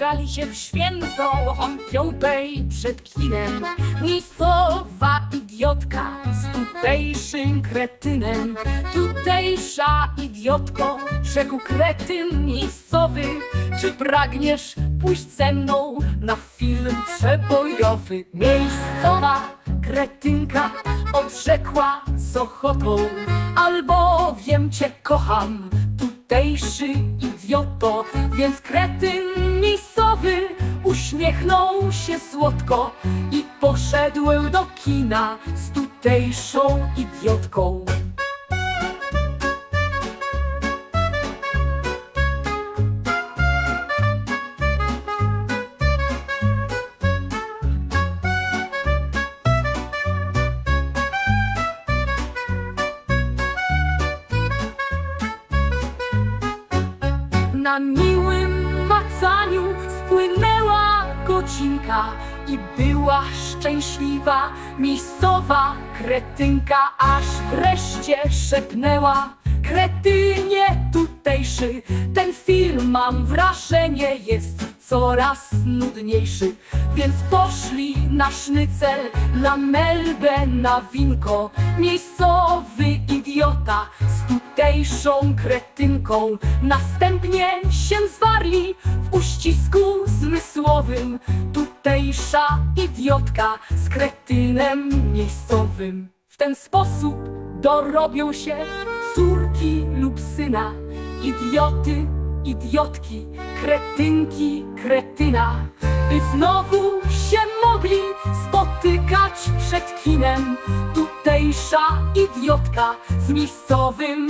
Spotkali się w święto on piątej przed kinem. Miejscowa idiotka z tutejszym kretynem. Tutejsza idiotko, rzekł kretyn miejscowy. Czy pragniesz pójść ze mną na film przebojowy? Miejscowa kretynka odrzekła z ochotą. Albowiem cię kocham, tutejszy idioto. Więc kretyn miejscowy uśmiechnął się słodko I poszedł do kina z tutejszą idiotką. Na miłym macaniu spłynęła i była szczęśliwa miejscowa kretynka, aż wreszcie szepnęła Kretynie tutejszy, ten film mam wrażenie jest coraz nudniejszy. Więc poszli na sznycel, na melbę, na winko. Miejscowy idiota z tutejszą kretynką Następnie się zwarli w uścisku zmysłowym. Tutejsza idiotka z kretynem miejscowym. W ten sposób dorobią się córki lub syna. Idioty, idiotki, kretynki, kretyna. By znowu się mogli spotykać przed kinem. Tutejsza idiotka z miejscowym